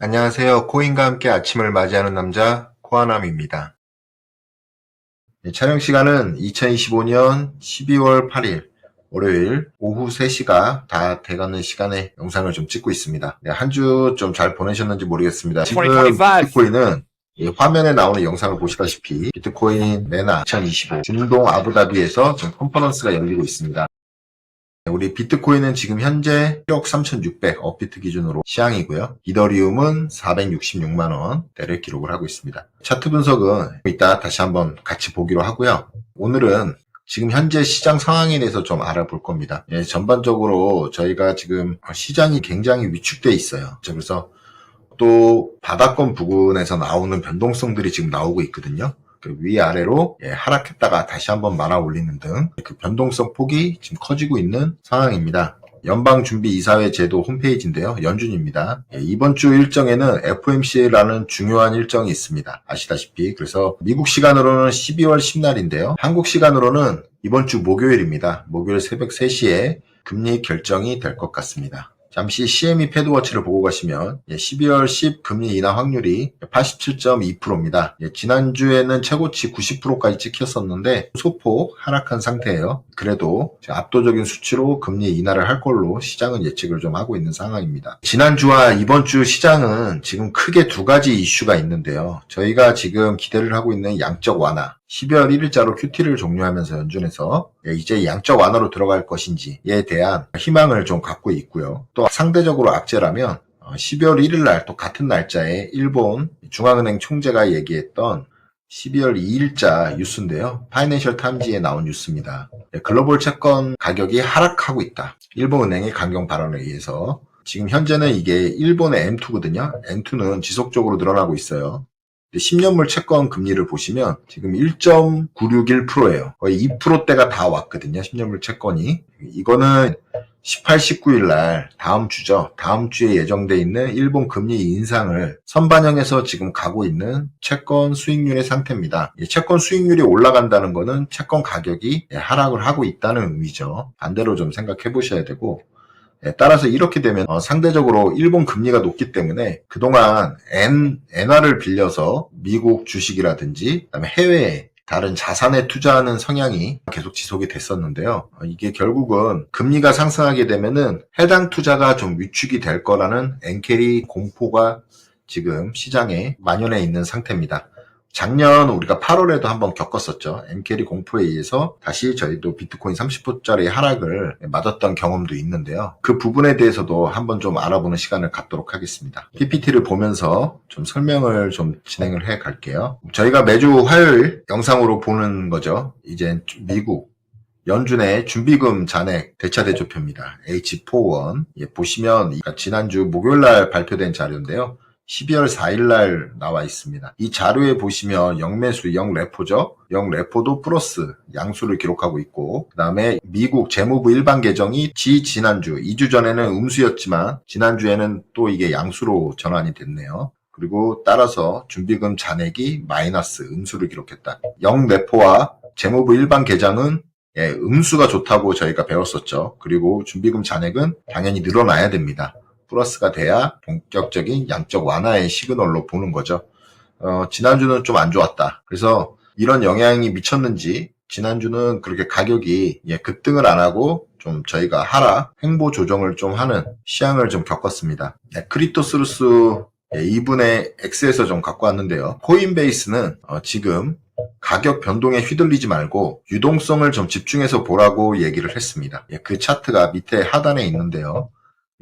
안녕하세요. 코인과 함께 아침을 맞이하는 남자 코아남입니다. 네, 촬영 시간은 2025년 12월 8일 월요일 오후 3시가 다 돼가는 시간에 영상을 좀 찍고 있습니다. 네, 한주 좀 잘 보내셨는지 모르겠습니다. 지금 2025. 비트코인은 이 화면에 나오는 영상을 보시다시피 비트코인 메나 2025 중동 아부다비에서 지금 컨퍼런스가 열리고 있습니다. 우리 비트코인은 지금 현재 1억 3,600 업비트 기준으로 시향이고요. 이더리움은 466만 원대를 기록을 하고 있습니다. 차트 분석은 이따 다시 한번 같이 보기로 하고요. 오늘은 지금 현재 시장 상황에 대해서 좀 알아볼 겁니다. 예, 전반적으로 저희가 지금 시장이 굉장히 위축돼 있어요. 그래서 또 바닥권 부근에서 나오는 변동성들이 지금 나오고 있거든요. 그 위아래로 예, 하락했다가 다시 한번 말아 올리는 등 그 변동성 폭이 지금 커지고 있는 상황입니다. 연방준비이사회 제도 홈페이지인데요. 연준입니다. 예, 이번 주 일정에는 FOMC라는 중요한 일정이 있습니다. 아시다시피 그래서 미국 시간으로는 12월 10날인데요. 한국 시간으로는 이번 주 목요일입니다. 목요일 새벽 3시에 금리 결정이 될 것 같습니다. 잠시 CME 패드워치를 보고 가시면 12월 10 금리 인하 확률이 87.2%입니다. 예, 지난주에는 최고치 90%까지 찍혔었는데 소폭 하락한 상태예요. 그래도 압도적인 수치로 금리 인하를 할 걸로 시장은 예측을 좀 하고 있는 상황입니다. 지난주와 이번 주 시장은 지금 크게 두 가지 이슈가 있는데요. 저희가 지금 기대를 하고 있는 양적 완화, 12월 1일자로 QT를 종료하면서 연준에서 예, 이제 양적 완화로 들어갈 것인지에 대한 희망을 좀 갖고 있고요. 또 상대적으로 악재라면 12월 1일 날 또 같은 날짜에 일본 중앙은행 총재가 얘기했던 12월 2일자 뉴스인데요. 파이낸셜 타임즈에 나온 뉴스입니다. 예, 글로벌 채권 가격이 하락하고 있다. 일본 은행의 강경 발언에 의해서 지금 현재는 이게 일본의 M2거든요. M2는 지속적으로 늘어나고 있어요. 10년물 채권 금리를 보시면 지금 1.961%예요. 거의 2%대가 다 왔거든요. 10년물 채권이. 이거는 18, 19일 날 다음 주죠. 다음 주에 예정돼 있는 일본 금리 인상을 선반영해서 지금 가고 있는 채권 수익률의 상태입니다. 이 채권 수익률이 올라간다는 것은 채권 가격이 하락을 하고 있다는 의미죠. 반대로 좀 생각해 보셔야 되고 예, 따라서 이렇게 되면 어, 상대적으로 일본 금리가 높기 때문에 그동안 엔, 엔화를 빌려서 미국 주식이라든지 그다음에 해외에 다른 자산에 투자하는 성향이 계속 지속이 됐었는데요. 어, 이게 결국은 금리가 상승하게 되면은 해당 투자가 좀 위축이 될 거라는 엔캐리 공포가 지금 시장에 만연해 있는 상태입니다. 작년 우리가 8월에도 한번 겪었었죠. 엔캐리 공포에 의해서 다시 저희도 비트코인 30%짜리 하락을 맞았던 경험도 있는데요. 그 부분에 대해서도 한번 좀 알아보는 시간을 갖도록 하겠습니다. PPT를 보면서 좀 설명을 좀 진행을 해 갈게요. 저희가 매주 화요일 영상으로 보는 거죠. 이제 미국 연준의 준비금 잔액 대차대조표입니다. H41. 예, 보시면 지난주 목요일 날 발표된 자료인데요. 12월 4일 날 나와 있습니다. 이 자료에 보시면 영매수, 영레포죠. 영레포도 플러스 양수를 기록하고 있고 그 다음에 미국 재무부 일반 계정이 지 지난주 2주 전에는 음수였지만 지난주에는 또 이게 양수로 전환이 됐네요. 그리고 따라서 준비금 잔액이 마이너스 음수를 기록했다. 영레포와 재무부 일반 계장은 예, 음수가 좋다고 저희가 배웠었죠. 그리고 준비금 잔액은 당연히 늘어나야 됩니다. 플러스가 돼야 본격적인 양적 완화의 시그널로 보는 거죠. 어, 지난주는 좀 안 좋았다. 그래서 이런 영향이 미쳤는지 지난주는 그렇게 가격이 예, 급등을 안 하고 좀 저희가 하락, 행보 조정을 좀 하는 시향을 좀 겪었습니다. 네, 크리토스루스 예, 2분의 X에서 좀 갖고 왔는데요. 코인베이스는 어, 지금 가격 변동에 휘둘리지 말고 유동성을 좀 집중해서 보라고 얘기를 했습니다. 예, 그 차트가 밑에 하단에 있는데요.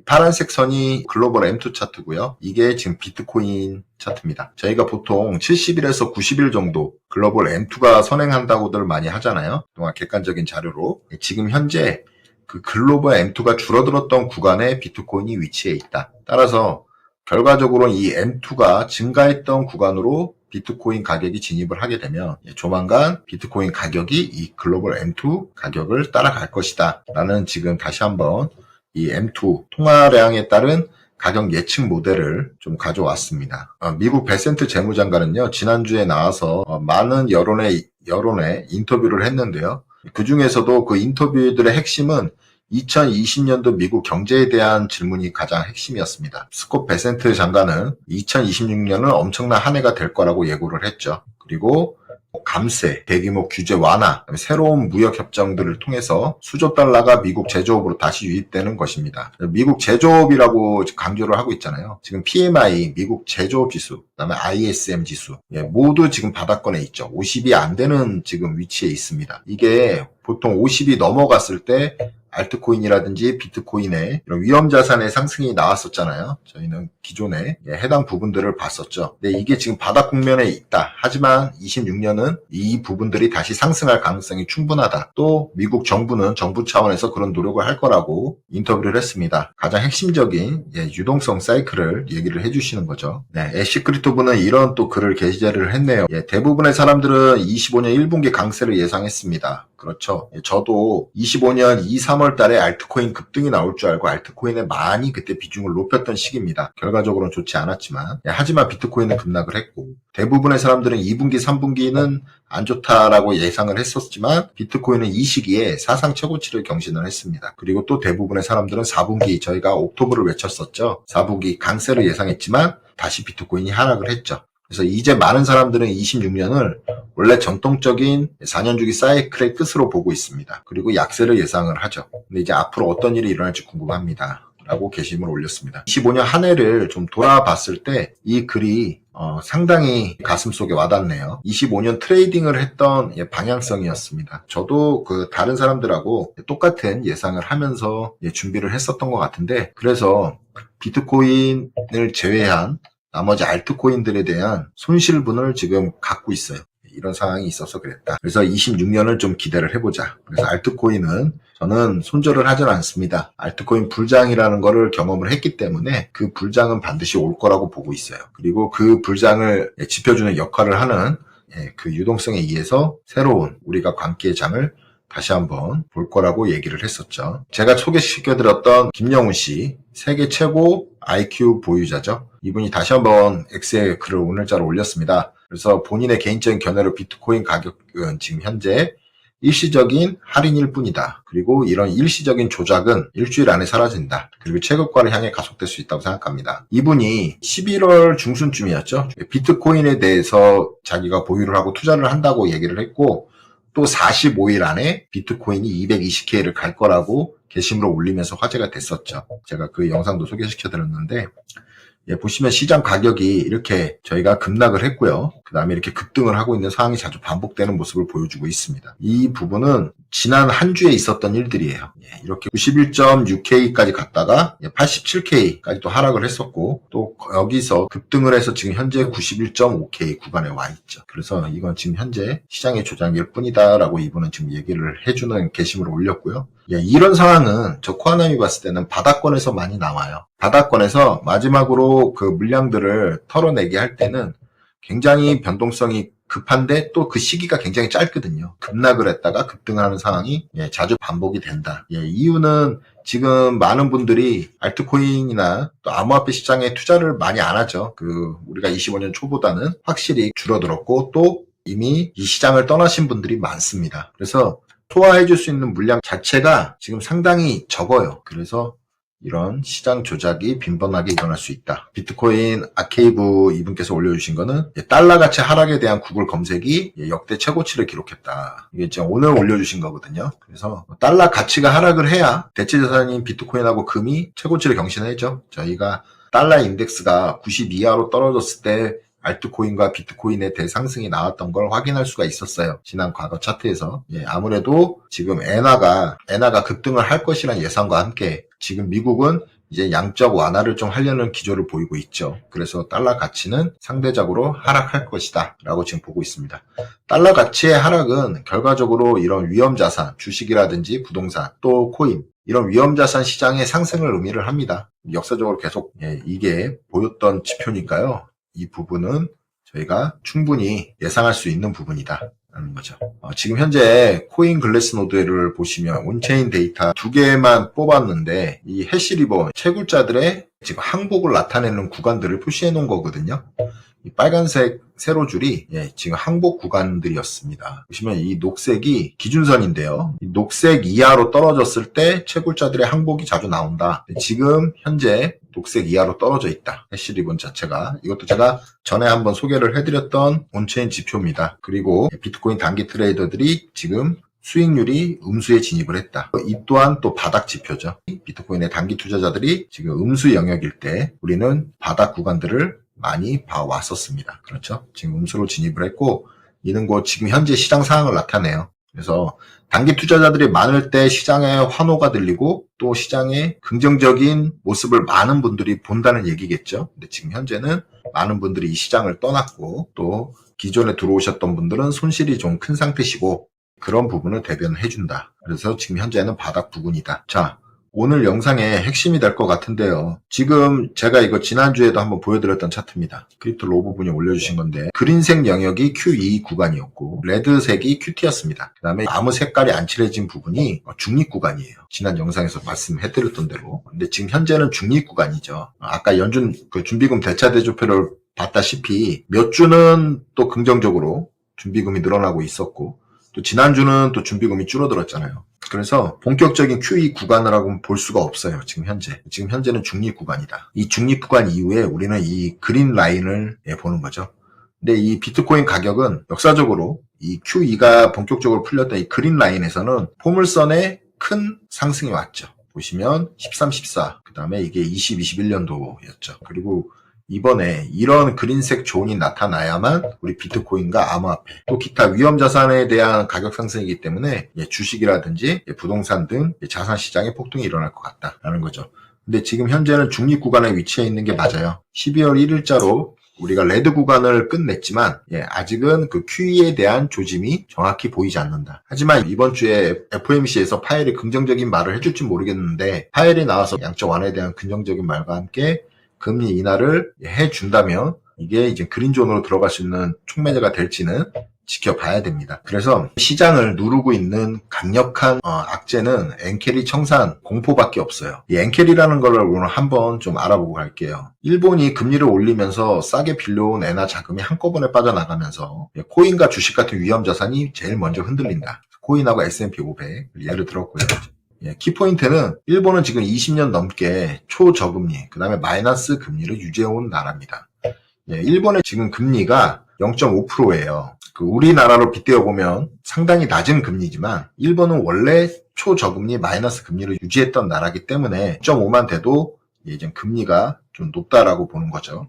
파란색 선이 글로벌 M2 차트고요. 이게 지금 비트코인 차트입니다. 저희가 보통 70일에서 90일 정도 글로벌 M2가 선행한다고들 많이 하잖아요. 동안 객관적인 자료로. 지금 현재 그 글로벌 M2가 줄어들었던 구간에 비트코인이 위치해 있다. 따라서 결과적으로 이 M2가 증가했던 구간으로 비트코인 가격이 진입을 하게 되면 조만간 비트코인 가격이 이 글로벌 M2 가격을 따라갈 것이다. 라는 지금 다시 한번 이 M2 통화량에 따른 가격 예측 모델을 좀 가져왔습니다. 어, 미국 베센트 재무장관은요, 지난주에 나와서 어, 많은 여론의, 여론에 인터뷰를 했는데요. 그 중에서도 그 인터뷰들의 핵심은 2020년도 미국 경제에 대한 질문이 가장 핵심이었습니다. 스콧 베센트 장관은 2026년은 엄청난 한 해가 될 거라고 예고를 했죠. 그리고 감세, 대규모 규제 완화, 새로운 무역 협정들을 통해서 수조 달러가 미국 제조업으로 다시 유입되는 것입니다. 미국 제조업이라고 강조를 하고 있잖아요. 지금 PMI, 미국 제조업 지수, 그다음에 ISM 지수, 예, 모두 지금 바닥권에 있죠. 50이 안 되는 지금 위치에 있습니다. 이게 보통 50이 넘어갔을 때 알트코인이라든지 비트코인의 이런 위험 자산의 상승이 나왔었잖아요. 저희는 기존에 예, 해당 부분들을 봤었죠. 근데 이게 지금 바닥 국면에 있다. 하지만 26년은 이 부분들이 다시 상승할 가능성이 충분하다. 또 미국 정부는 정부 차원에서 그런 노력을 할 거라고 인터뷰를 했습니다. 가장 핵심적인 예, 유동성 사이클을 얘기를 해주시는 거죠. 네, 애쉬 크리토브는 이런 또 글을 게시를 했네요. 예, 대부분의 사람들은 25년 1분기 강세를 예상했습니다. 그렇죠. 예, 저도 25년 2, 3월 달에 알트코인 급등이 나올 줄 알고 알트코인에 많이 그때 비중을 높였던 시기입니다. 결과적으로는 좋지 않았지만 예, 하지만 비트코인은 급락을 했고 대부분의 사람들은 2분기, 3분기는 안 좋다라고 예상을 했었지만 비트코인은 이 시기에 사상 최고치를 경신을 했습니다. 그리고 또 대부분의 사람들은 4분기 저희가 옥토브를 외쳤었죠. 4분기 강세를 예상했지만 다시 비트코인이 하락을 했죠. 그래서 이제 많은 사람들은 26년을 원래 전통적인 4년 주기 사이클의 끝으로 보고 있습니다. 그리고 약세를 예상을 하죠. 근데 이제 앞으로 어떤 일이 일어날지 궁금합니다. 라고 게시물 올렸습니다. 25년 한 해를 좀 돌아봤을 때 이 글이 어, 상당히 가슴 속에 와닿네요. 25년 트레이딩을 했던 예, 방향성이었습니다. 저도 그 다른 사람들하고 똑같은 예상을 하면서 예, 준비를 했었던 것 같은데 그래서 비트코인을 제외한 나머지 알트코인들에 대한 손실분을 지금 갖고 있어요. 이런 상황이 있어서 그랬다. 그래서 26년을 좀 기대를 해보자. 그래서 알트코인은 저는 손절을 하진 않습니다. 알트코인 불장이라는 거를 경험을 했기 때문에 그 불장은 반드시 올 거라고 보고 있어요. 그리고 그 불장을 지펴주는 역할을 하는 예, 그 유동성에 의해서 새로운 우리가 광기의 장을 다시 한번 볼 거라고 얘기를 했었죠. 제가 소개시켜드렸던 김영훈 씨, 세계 최고 IQ 보유자죠. 이분이 다시 한번 X에 글을 오늘자로 올렸습니다. 그래서 본인의 개인적인 견해로 비트코인 가격은 지금 현재 일시적인 할인일 뿐이다. 그리고 이런 일시적인 조작은 일주일 안에 사라진다. 그리고 최고가를 향해 가속될 수 있다고 생각합니다. 이분이 11월 중순쯤이었죠. 비트코인에 대해서 자기가 보유를 하고 투자를 한다고 얘기를 했고 또 45일 안에 비트코인이 220K를 갈 거라고 게시물을 올리면서 화제가 됐었죠. 제가 그 영상도 소개시켜 드렸는데 예, 보시면 시장 가격이 이렇게 저희가 급락을 했고요. 그 다음에 이렇게 급등을 하고 있는 상황이 자주 반복되는 모습을 보여주고 있습니다. 이 부분은 지난 한 주에 있었던 일들이에요. 예, 이렇게 91.6K까지 갔다가 87K까지 또 하락을 했었고 또 여기서 급등을 해서 지금 현재 91.5K 구간에 와 있죠. 그래서 이건 지금 현재 시장의 조장일 뿐이다라고 이분은 지금 얘기를 해주는 게시물을 올렸고요. 예, 이런 상황은 저 코아남이 봤을 때는 바닥권에서 많이 나와요. 바닥권에서 마지막으로 그 물량들을 털어내게 할 때는 굉장히 변동성이 급한데 또 그 시기가 굉장히 짧거든요. 급락을 했다가 급등하는 상황이 예, 자주 반복이 된다. 예, 이유는 지금 많은 분들이 알트코인이나 또 암호화폐 시장에 투자를 많이 안 하죠. 그 우리가 25년 초보다는 확실히 줄어들었고 또 이미 이 시장을 떠나신 분들이 많습니다. 그래서 소화해줄 수 있는 물량 자체가 지금 상당히 적어요. 그래서 이런 시장 조작이 빈번하게 일어날 수 있다. 비트코인 아케이브 이분께서 올려주신 거는 달러 가치 하락에 대한 구글 검색이 역대 최고치를 기록했다. 이게 지금 오늘 올려주신 거거든요. 그래서 달러 가치가 하락을 해야 대체 자산인 비트코인하고 금이 최고치를 경신하죠. 저희가 달러 인덱스가 90 이하로 떨어졌을 때 알트코인과 비트코인의 대상승이 나왔던 걸 확인할 수가 있었어요. 지난 과거 차트에서. 예, 아무래도 지금 엔화가, 엔화가 급등을 할 것이라는 예상과 함께 지금 미국은 이제 양적 완화를 좀 하려는 기조를 보이고 있죠. 그래서 달러 가치는 상대적으로 하락할 것이다. 라고 지금 보고 있습니다. 달러 가치의 하락은 결과적으로 이런 위험 자산, 주식이라든지 부동산, 또 코인, 이런 위험자산 시장의 상승을 의미를 합니다. 역사적으로 계속 예, 이게 보였던 지표니까요. 이 부분은 저희가 충분히 예상할 수 있는 부분이다. 라는 거죠. 어, 지금 현재 코인 글래스 노드를 보시면 온체인 데이터 두 개만 뽑았는데 이 해시 리본 채굴자들의 지금 항복을 나타내는 구간들을 표시해 놓은 거거든요. 이 빨간색 세로 줄이 예, 지금 항복 구간들이었습니다. 보시면 이 녹색이 기준선인데요. 이 녹색 이하로 떨어졌을 때 채굴자들의 항복이 자주 나온다. 지금 현재 녹색 이하로 떨어져 있다. 해시 리본 자체가 이것도 제가 전에 한번 소개를 해드렸던 온체인 지표입니다. 그리고 비트코인 단기 트레이더들이 지금 수익률이 음수에 진입을 했다. 이 또한 또 바닥 지표죠. 비트코인의 단기 투자자들이 지금 음수 영역일 때 우리는 바닥 구간들을 많이 봐왔었습니다. 그렇죠? 지금 음수로 진입을 했고 이는 곧 지금 현재 시장 상황을 나타내요. 그래서 단기 투자자들이 많을 때 시장에 환호가 들리고 또 시장에 긍정적인 모습을 많은 분들이 본다는 얘기겠죠. 근데 지금 현재는 많은 분들이 이 시장을 떠났고 또 기존에 들어오셨던 분들은 손실이 좀 큰 상태시고 그런 부분을 대변해 준다. 그래서 지금 현재는 바닥 부근이다. 자, 오늘 영상의 핵심이 될 것 같은데요. 지금 제가 이거 지난주에도 한번 보여드렸던 차트입니다. 크립토 로 부분이 올려주신 건데 그린색 영역이 Q2 구간이었고 레드색이 QT였습니다. 그 다음에 아무 색깔이 안 칠해진 부분이 중립 구간이에요. 지난 영상에서 말씀해드렸던 대로. 근데 지금 현재는 중립 구간이죠. 아까 연준 그 준비금 대차 대조표를 봤다시피 몇 주는 또 긍정적으로 준비금이 늘어나고 있었고 또 지난주는 또 준비금이 줄어들었잖아요. 그래서 본격적인 QE 구간이라고 볼 수가 없어요. 지금 현재. 지금 현재는 중립 구간이다. 이 중립 구간 이후에 우리는 이 그린 라인을 예, 보는 거죠. 근데 이 비트코인 가격은 역사적으로 이 QE가 본격적으로 풀렸던 이 그린 라인에서는 포물선에 큰 상승이 왔죠. 보시면 13, 14, 그 다음에 이게 20, 21년도였죠. 그리고 이번에 이런 그린색 존이 나타나야만 우리 비트코인과 암호화폐 또 기타 위험 자산에 대한 가격 상승이기 때문에 예, 주식이라든지 예, 부동산 등 자산 시장에 폭등이 일어날 것 같다라는 거죠. 근데 지금 현재는 중립 구간에 위치해 있는 게 맞아요. 12월 1일자로 우리가 레드 구간을 끝냈지만 예, 아직은 그 QE에 대한 조짐이 정확히 보이지 않는다. 하지만 이번 주에 FOMC에서 파일이 긍정적인 말을 해줄지 모르겠는데 파일이 나와서 양적 완화에 대한 긍정적인 말과 함께 금리 인하를 해준다면 이게 이제 그린존으로 들어갈 수 있는 촉매제가 될지는 지켜봐야 됩니다. 그래서 시장을 누르고 있는 강력한 어, 악재는 엔캐리 청산 공포밖에 없어요. 이 엔캐리라는 걸 오늘 한번 좀 알아보고 갈게요. 일본이 금리를 올리면서 싸게 빌려온 엔화 자금이 한꺼번에 빠져나가면서 코인과 주식 같은 위험 자산이 제일 먼저 흔들린다. 코인하고 S&P 500 예를 들었고요. 예, 키포인트는 일본은 지금 20년 넘게 초저금리, 그 다음에 마이너스 금리를 유지해온 나라입니다. 예, 일본의 지금 금리가 0.5%예요. 그 우리나라로 빗대어 보면 상당히 낮은 금리지만 일본은 원래 초저금리 마이너스 금리를 유지했던 나라기 때문에 0.5만 돼도 이제 금리가 좀 높다라고 보는 거죠.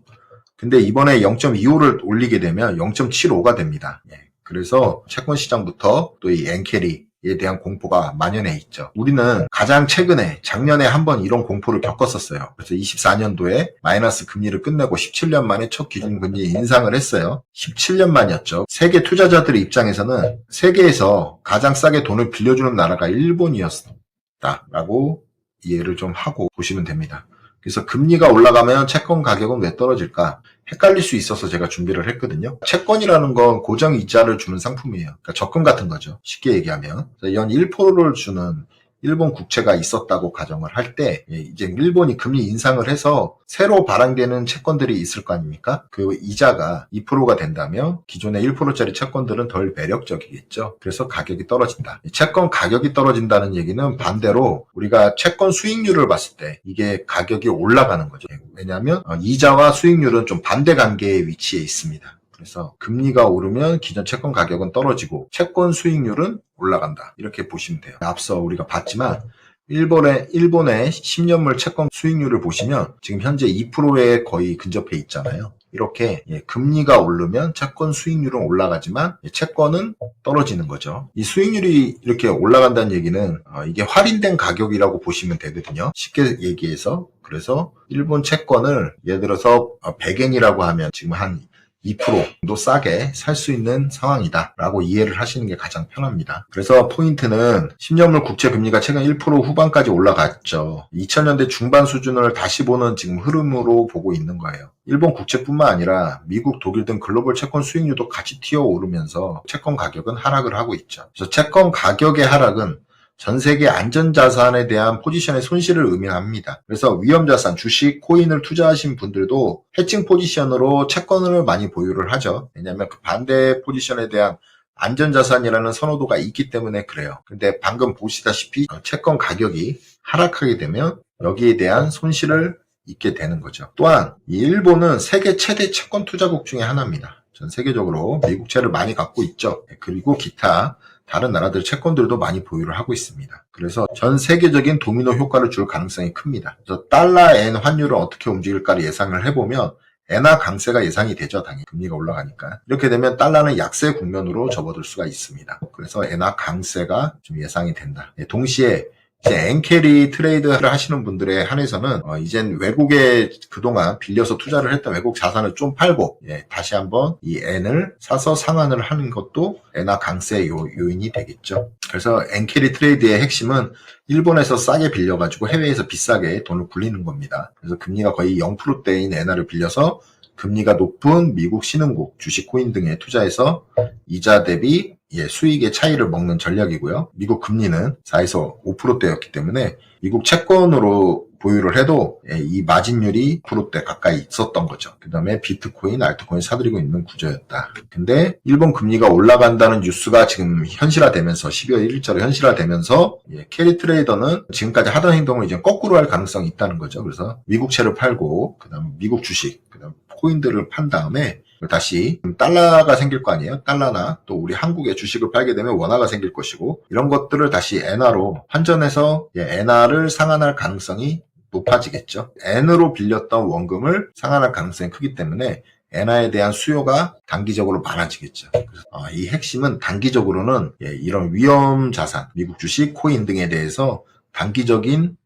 근데 이번에 0.25를 올리게 되면 0.75가 됩니다. 예, 그래서 채권 시장부터 또 이 엔캐리 에 대한 공포가 만연해 있죠. 우리는 가장 최근에 작년에 한번 이런 공포를 겪었었어요. 그래서 24년도에 마이너스 금리를 끝내고 17년 만에 첫 기준금리 인상을 했어요. 17년 만이었죠. 세계 투자자들의 입장에서는 세계에서 가장 싸게 돈을 빌려주는 나라가 일본이었다라고 이해를 좀 하고 보시면 됩니다. 그래서 금리가 올라가면 채권 가격은 왜 떨어질까? 헷갈릴 수 있어서 제가 준비를 했거든요. 채권이라는 건 고정 이자를 주는 상품이에요. 그러니까 적금 같은 거죠. 쉽게 얘기하면 연 1%를 주는 일본 국채가 있었다고 가정을 할 때 이제 일본이 금리 인상을 해서 새로 발행되는 채권들이 있을 거 아닙니까? 그 이자가 2%가 된다면 기존의 1%짜리 채권들은 덜 매력적이겠죠. 그래서 가격이 떨어진다. 채권 가격이 떨어진다는 얘기는 반대로 우리가 채권 수익률을 봤을 때 이게 가격이 올라가는 거죠. 왜냐하면 어, 이자와 수익률은 좀 반대 관계에 위치해 있습니다. 그래서 금리가 오르면 기존 채권 가격은 떨어지고 채권 수익률은 올라간다. 이렇게 보시면 돼요. 앞서 우리가 봤지만 일본의 일본의 10년물 채권 수익률을 보시면 지금 현재 2%에 거의 근접해 있잖아요. 이렇게 예, 금리가 오르면 채권 수익률은 올라가지만 예, 채권은 떨어지는 거죠. 이 수익률이 이렇게 올라간다는 얘기는 어, 이게 할인된 가격이라고 보시면 되거든요. 쉽게 얘기해서 그래서 일본 채권을 예를 들어서 100엔이라고 하면 지금 한 2%도 싸게 살 수 있는 상황이다 라고 이해를 하시는 게 가장 편합니다. 그래서 포인트는 10년물 국채 금리가 최근 1% 후반까지 올라갔죠. 2000년대 중반 수준을 다시 보는 지금 흐름으로 보고 있는 거예요. 일본 국채뿐만 아니라 미국, 독일 등 글로벌 채권 수익률도 같이 튀어 오르면서 채권 가격은 하락을 하고 있죠. 그래서 채권 가격의 하락은 전 세계 안전자산에 대한 포지션의 손실을 의미합니다. 그래서 위험자산, 주식, 코인을 투자하신 분들도 해칭 포지션으로 채권을 많이 보유를 하죠. 왜냐하면 그 반대 포지션에 대한 안전자산이라는 선호도가 있기 때문에 그래요. 근데 방금 보시다시피 채권 가격이 하락하게 되면 여기에 대한 손실을 입게 되는 거죠. 또한 이 일본은 세계 최대 채권 투자국 중에 하나입니다. 전 세계적으로 미국채를 많이 갖고 있죠. 그리고 기타 다른 나라들 채권들도 많이 보유를 하고 있습니다. 그래서 전 세계적인 도미노 효과를 줄 가능성이 큽니다. 그래서 달러 엔 환율은 어떻게 움직일까를 예상을 해보면 엔화 강세가 예상이 되죠. 당연히 금리가 올라가니까. 이렇게 되면 달러는 약세 국면으로 접어들 수가 있습니다. 그래서 엔화 강세가 좀 예상이 된다. 예, 동시에 이제 엔캐리 트레이드를 하시는 분들에 한해서는 어, 이젠 외국에 그동안 빌려서 투자를 했던 외국 자산을 좀 팔고 예, 다시 한번 이 엔을 사서 상환을 하는 것도 엔화 강세 요, 요인이 되겠죠. 그래서 엔캐리 트레이드의 핵심은 일본에서 싸게 빌려가지고 해외에서 비싸게 돈을 굴리는 겁니다. 그래서 금리가 거의 0%대인 엔화를 빌려서 금리가 높은 미국 신흥국, 주식 코인 등에 투자해서 이자 대비 예, 수익의 차이를 먹는 전략이고요. 미국 금리는 4에서 5%대였기 때문에 미국 채권으로 보유를 해도 예, 이 마진율이 9%대 가까이 있었던 거죠. 그 다음에 비트코인, 알트코인 사들이고 있는 구조였다. 근데 일본 금리가 올라간다는 뉴스가 지금 현실화되면서 12월 1일자로 현실화되면서 예, 캐리 트레이더는 지금까지 하던 행동을 이제 거꾸로 할 가능성이 있다는 거죠. 그래서 미국채를 팔고 그 다음 미국 주식, 그 다음 코인들을 판 다음에 다시 달러가 생길 거 아니에요? 달러나 또 우리 한국의 주식을 팔게 되면 원화가 생길 것이고 이런 것들을 다시 엔화로 환전해서 예, 엔화를 상환할 가능성이 높아지겠죠. N으로 빌렸던 원금을 상환할 가능성이 크기 때문에 엔화에 대한 수요가 단기적으로 많아지겠죠. 어, 이 핵심은 단기적으로는 예, 이런 위험 자산, 미국 주식, 코인 등에 대해서 단기적인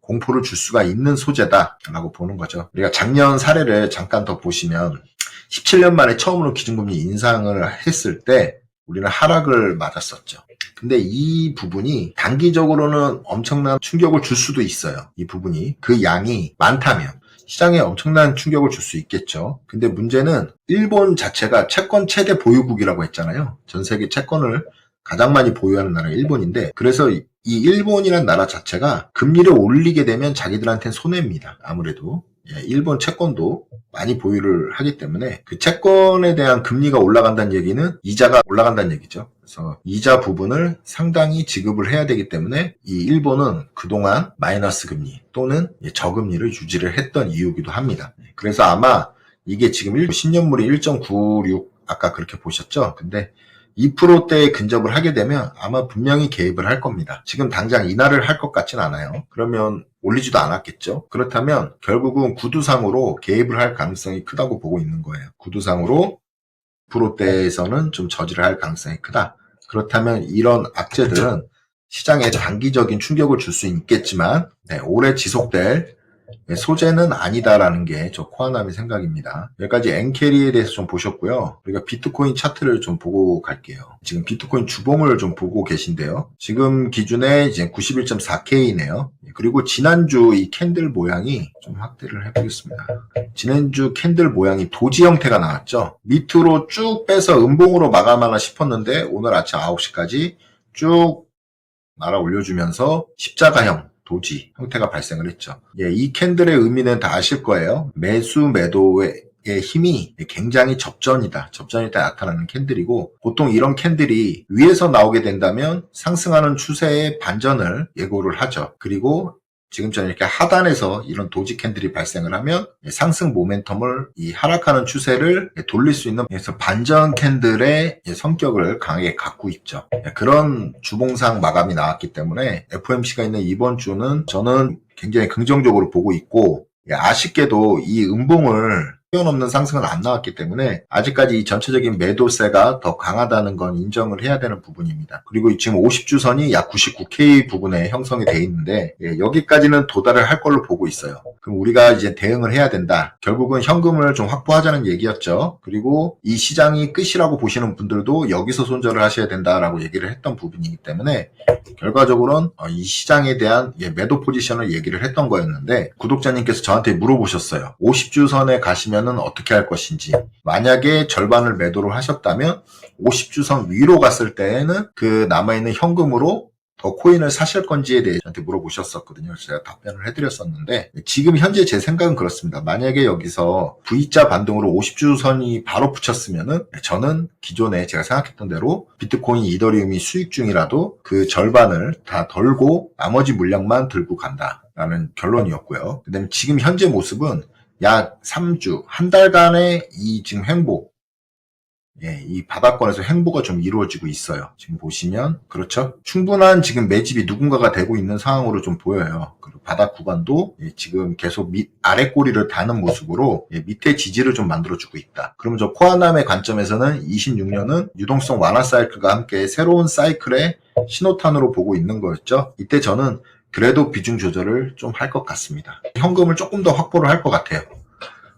공포를 줄 수가 있는 소재다라고 보는 거죠. 우리가 작년 사례를 잠깐 더 보시면 17년 만에 처음으로 기준금리 인상을 했을 때 우리는 하락을 맞았었죠. 근데 이 부분이 단기적으로는 엄청난 충격을 줄 수도 있어요. 이 부분이. 그 양이 많다면. 시장에 엄청난 충격을 줄 수 있겠죠. 근데 문제는 일본 자체가 채권 최대 보유국이라고 했잖아요. 전 세계 채권을 가장 많이 보유하는 나라가 일본인데 그래서 이 일본이라는 나라 자체가 금리를 올리게 되면 자기들한테는 손해입니다. 아무래도 예, 일본 채권도 많이 보유를 하기 때문에 그 채권에 대한 금리가 올라간다는 얘기는 이자가 올라간다는 얘기죠. 그래서 이자 부분을 상당히 지급을 해야 되기 때문에 이 일본은 그동안 마이너스 금리 또는 저금리를 유지를 했던 이유기도 합니다. 그래서 아마 이게 지금 10년물이 1.96 아까 그렇게 보셨죠? 근데 2%대에 근접을 하게 되면 아마 분명히 개입을 할 겁니다. 지금 당장 인하를 할 것 같진 않아요. 그러면 올리지도 않았겠죠. 그렇다면 결국은 구두상으로 개입을 할 가능성이 크다고 보고 있는 거예요. 구두상으로 2%대에서는 좀 저지를 할 가능성이 크다. 그렇다면 이런 악재들은 시장에 단기적인 충격을 줄 수 있겠지만 네, 오래 지속될 소재는 아니다라는 게 저 코아남의 생각입니다. 여기까지 엔캐리에 대해서 좀 보셨고요. 우리가 비트코인 차트를 좀 보고 갈게요. 지금 비트코인 주봉을 좀 보고 계신데요. 지금 기준에 이제 91.4K네요. 그리고 지난주 이 캔들 모양이 좀 확대를 해보겠습니다. 지난주 캔들 모양이 도지 형태가 나왔죠. 밑으로 쭉 빼서 음봉으로 마감하나 싶었는데 오늘 아침 9시까지 쭉 날아 올려주면서 십자가형 도지 형태가 발생을 했죠. 예, 이 캔들의 의미는 다 아실 거예요. 매수 매도의 힘이 굉장히 접전이다. 접전이 다 나타나는 캔들이고 보통 이런 캔들이 위에서 나오게 된다면 상승하는 추세의 반전을 예고를 하죠. 그리고 지금처럼 이렇게 하단에서 이런 도지 캔들이 발생을 하면 상승 모멘텀을 이 하락하는 추세를 돌릴 수 있는 그래서 반전 캔들의 성격을 강하게 갖고 있죠. 그런 주봉상 마감이 나왔기 때문에 FOMC가 있는 이번 주는 저는 굉장히 긍정적으로 보고 있고 아쉽게도 이 음봉을 뛰어넘는 상승은 안 나왔기 때문에 아직까지 이 전체적인 매도세가 더 강하다는 건 인정을 해야 되는 부분입니다. 그리고 지금 50주선이 약 99K 부분에 형성이 돼 있는데 예, 여기까지는 도달을 할 걸로 보고 있어요. 그럼 우리가 이제 대응을 해야 된다. 결국은 현금을 좀 확보하자는 얘기였죠. 그리고 이 시장이 끝이라고 보시는 분들도 여기서 손절을 하셔야 된다라고 얘기를 했던 부분이기 때문에 결과적으로는 어, 이 시장에 대한 예, 매도 포지션을 얘기를 했던 거였는데 구독자님께서 저한테 물어보셨어요. 50주선에 가시면 은 어떻게 할 것인지 만약에 절반을 매도를 하셨다면 50주선 위로 갔을 때에는 그 남아있는 현금으로 더 코인을 사실 건지에 대해 저한테 물어보셨었거든요. 제가 답변을 해드렸었는데 지금 현재 제 생각은 그렇습니다. 만약에 여기서 V자 반등으로 50주선이 바로 붙였으면은 저는 기존에 제가 생각했던 대로 비트코인, 이더리움이 수익 중이라도 그 절반을 다 덜고 나머지 물량만 들고 간다 라는 결론이었고요. 그다음에 지금 현재 모습은 약 3주, 한 달간의 이 지금 행보, 예, 이 바닥권에서 행보가 좀 이루어지고 있어요. 지금 보시면 그렇죠. 충분한 지금 매집이 누군가가 되고 있는 상황으로 좀 보여요. 그리고 바닥 구간도 예, 지금 계속 밑 아래 꼬리를 다는 모습으로 예, 밑에 지지를 좀 만들어주고 있다. 그러면 저 코아남의 관점에서는 26년은 유동성 완화 사이클과 함께 새로운 사이클의 신호탄으로 보고 있는 거였죠. 이때 저는 그래도 비중 조절을 좀 할 것 같습니다. 현금을 조금 더 확보를 할 것 같아요.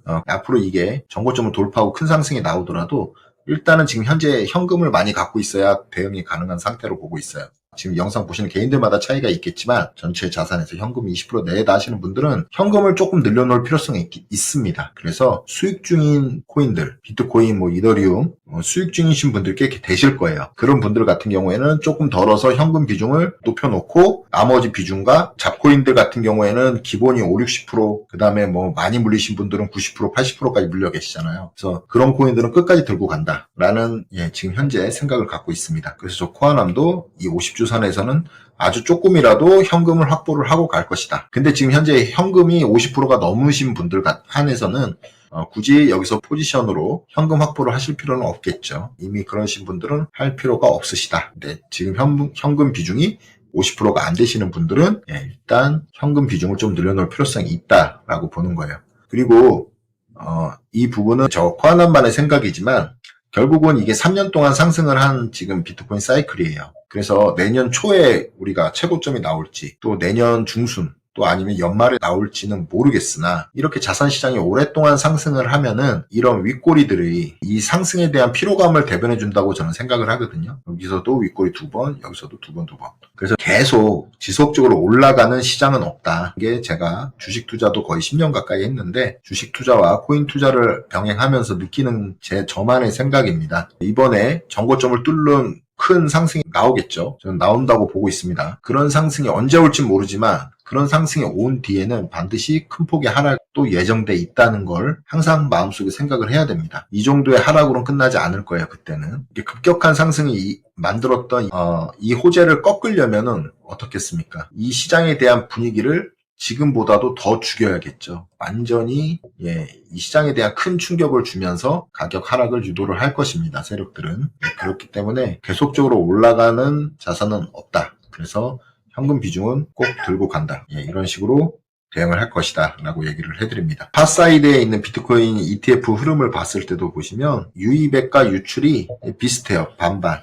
어, 앞으로 이게 정고점을 돌파하고 큰 상승이 나오더라도 일단은 지금 현재 현금을 많이 갖고 있어야 대응이 가능한 상태로 보고 있어요. 지금 영상 보시는 개인들마다 차이가 있겠지만 전체 자산에서 현금 20% 내다 하시는 분들은 현금을 조금 늘려놓을 필요성이 있, 있습니다. 그래서 수익 중인 코인들, 비트코인, 뭐 이더리움 어, 수익 중이신 분들께 되실 거예요. 그런 분들 같은 경우에는 조금 덜어서 현금 비중을 높여놓고 나머지 비중과 잡코인들 같은 경우에는 기본이 5, 60%, 그 다음에 뭐 많이 물리신 분들은 90%, 80%까지 물려 계시잖아요. 그래서 그런 코인들은 끝까지 들고 간다라는 예, 지금 현재 생각을 갖고 있습니다. 그래서 저 코아남도 이 50주 선에서는 아주 조금이라도 현금을 확보를 하고 갈 것이다. 근데 지금 현재 현금이 50%가 넘으신 분들 한해서는 어, 굳이 여기서 포지션으로 현금 확보를 하실 필요는 없겠죠. 이미 그러신 분들은 할 필요가 없으시다. 근데 지금 현, 현금 비중이 50%가 안 되시는 분들은 예, 일단 현금 비중을 좀 늘려놓을 필요성이 있다라고 보는 거예요. 그리고 어, 이 부분은 저 코아남만의 생각이지만 결국은 이게 3년 동안 상승을 한 지금 비트코인 사이클이에요. 그래서 내년 초에 우리가 최고점이 나올지 또 내년 중순 또 아니면 연말에 나올지는 모르겠으나 이렇게 자산 시장이 오랫동안 상승을 하면은 이런 윗꼬리들이 이 상승에 대한 피로감을 대변해 준다고 저는 생각을 하거든요. 여기서도 윗꼬리 두 번, 여기서도 두 번, 두 번. 그래서 계속 지속적으로 올라가는 시장은 없다. 이게 제가 주식 투자도 거의 10년 가까이 했는데 주식 투자와 코인 투자를 병행하면서 느끼는 제 저만의 생각입니다. 이번에 정고점을 뚫는 큰 상승이 나오겠죠. 저는 나온다고 보고 있습니다. 그런 상승이 언제 올지 모르지만 그런 상승이 온 뒤에는 반드시 큰 폭의 하락도 예정돼 있다는 걸 항상 마음속에 생각을 해야 됩니다. 이 정도의 하락으로는 끝나지 않을 거예요. 그때는 급격한 상승이 만들었던 어, 이 호재를 꺾으려면은 어떻겠습니까? 이 시장에 대한 분위기를 지금보다도 더 죽여야겠죠. 완전히 예, 이 시장에 대한 큰 충격을 주면서 가격 하락을 유도를 할 것입니다. 세력들은 예, 그렇기 때문에 계속적으로 올라가는 자산은 없다. 그래서 현금 비중은 꼭 들고 간다. 예, 이런 식으로 대응을 할 것이다 라고 얘기를 해드립니다. 파사이드에 있는 비트코인 ETF 흐름을 봤을 때도 보시면 유입액과 유출이 비슷해요. 반반.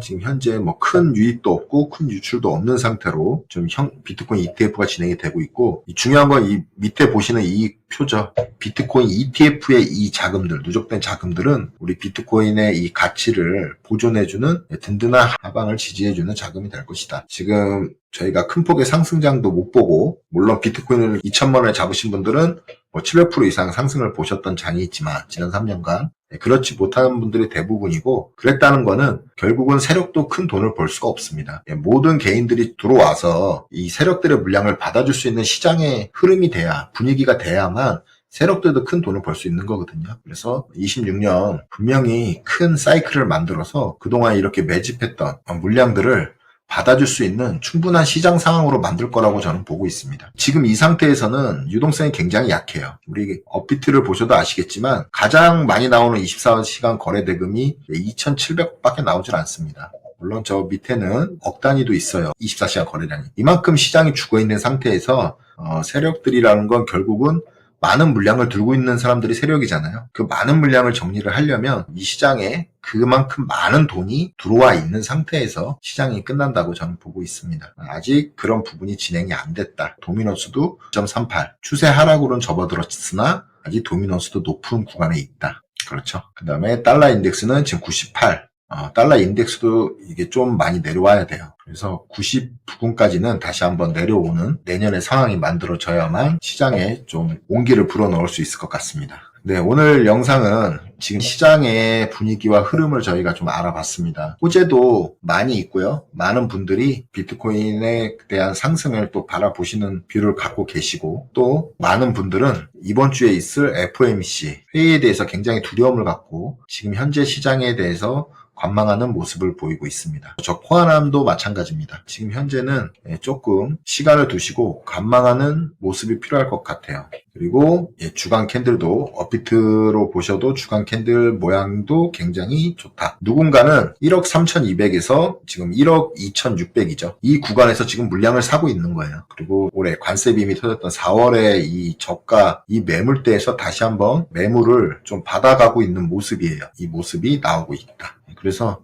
지금 현재 뭐 큰 유입도 없고 큰 유출도 없는 상태로 좀 형, 비트코인 ETF가 진행이 되고 있고 중요한 건 이 밑에 보시는 이 표죠. 비트코인 ETF의 이 자금들, 누적된 자금들은 우리 비트코인의 이 가치를 보존해주는 든든한 하방을 지지해주는 자금이 될 것이다. 지금 저희가 큰 폭의 상승장도 못 보고 물론 비트코인을 2천만 원에 잡으신 분들은 뭐 700% 이상 상승을 보셨던 장이 있지만 지난 3년간 네, 그렇지 못하는 분들이 대부분이고 그랬다는 거는 결국은 세력도 큰 돈을 벌 수가 없습니다. 예, 모든 개인들이 들어와서 이 세력들의 물량을 받아줄 수 있는 시장의 흐름이 돼야 분위기가 돼야만 세력들도 큰 돈을 벌 수 있는 거거든요. 그래서 26년 분명히 큰 사이클을 만들어서 그동안 이렇게 매집했던 물량들을 받아줄 수 있는 충분한 시장 상황으로 만들 거라고 저는 보고 있습니다. 지금 이 상태에서는 유동성이 굉장히 약해요. 우리 업비트를 보셔도 아시겠지만 가장 많이 나오는 24시간 거래 대금이 2,700밖에 나오질 않습니다. 물론 저 밑에는 억 단위도 있어요. 24시간 거래량이. 이만큼 시장이 죽어 있는 상태에서 어, 세력들이라는 건 결국은 많은 물량을 들고 있는 사람들이 세력이잖아요. 그 많은 물량을 정리를 하려면 이 시장에 그만큼 많은 돈이 들어와 있는 상태에서 시장이 끝난다고 저는 보고 있습니다. 아직 그런 부분이 진행이 안 됐다. 도미노스도 9.38 추세 하락으로는 접어들었으나 아직 도미노스도 높은 구간에 있다. 그렇죠. 그 다음에 달러 인덱스는 지금 98. 어, 달러 인덱스도 이게 좀 많이 내려와야 돼요. 그래서 90 부근까지는 다시 한번 내려오는 내년의 상황이 만들어져야만 시장에 좀 온기를 불어넣을 수 있을 것 같습니다. 네, 오늘 영상은 지금 시장의 분위기와 흐름을 저희가 좀 알아봤습니다. 호재도 많이 있고요. 많은 분들이 비트코인에 대한 상승을 또 바라보시는 뷰를 갖고 계시고 또 많은 분들은 이번 주에 있을 FOMC 회의에 대해서 굉장히 두려움을 갖고 지금 현재 시장에 대해서 관망하는 모습을 보이고 있습니다. 저 포함함도 마찬가지입니다. 지금 현재는 예, 조금 시간을 두시고 관망하는 모습이 필요할 것 같아요. 그리고 예, 주간 캔들도 업비트로 보셔도 주간 캔들 모양도 굉장히 좋다. 누군가는 1억 3,200에서 지금 1억 2,600이죠. 이 구간에서 지금 물량을 사고 있는 거예요. 그리고 올해 관세 빔이 터졌던 4월에 이 저가 이 매물대에서 다시 한번 매물을 좀 받아가고 있는 모습이에요. 이 모습이 나오고 있다. 그래서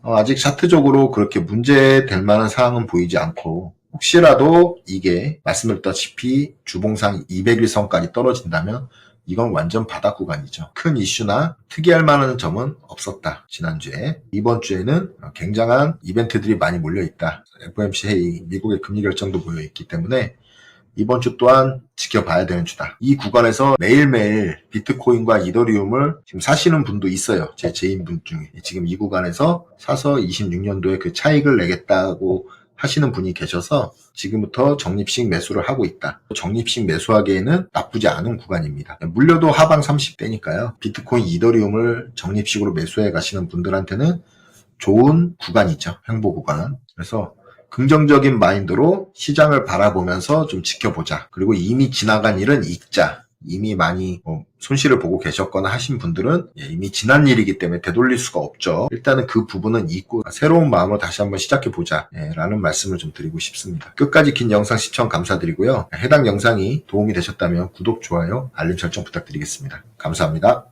어, 아직 차트적으로 그렇게 문제될 만한 사항은 보이지 않고 혹시라도 이게 말씀드렸다시피 주봉상 200일선까지 떨어진다면 이건 완전 바닥 구간이죠. 큰 이슈나 특이할 만한 점은 없었다. 지난주에. 이번 주에는 굉장한 이벤트들이 많이 몰려있다. FOMC 회의, 미국의 금리 결정도 모여있기 때문에 이번 주 또한 지켜봐야 되는 주다. 이 구간에서 매일매일 비트코인과 이더리움을 지금 사시는 분도 있어요. 제 제인분 중에. 지금 이 구간에서 사서 26년도에 그 차익을 내겠다고 하시는 분이 계셔서 지금부터 적립식 매수를 하고 있다. 적립식 매수하기에는 나쁘지 않은 구간입니다. 물려도 하방 30대니까요. 비트코인 이더리움을 적립식으로 매수해 가시는 분들한테는 좋은 구간이죠. 횡보 구간. 그래서 긍정적인 마인드로 시장을 바라보면서 좀 지켜보자. 그리고 이미 지나간 일은 잊자. 이미 많이 뭐 손실을 보고 계셨거나 하신 분들은 예, 이미 지난 일이기 때문에 되돌릴 수가 없죠. 일단은 그 부분은 잊고 새로운 마음으로 다시 한번 시작해 보자 예, 라는 말씀을 좀 드리고 싶습니다. 끝까지 긴 영상 시청 감사드리고요. 해당 영상이 도움이 되셨다면 구독, 좋아요, 알림 설정 부탁드리겠습니다. 감사합니다.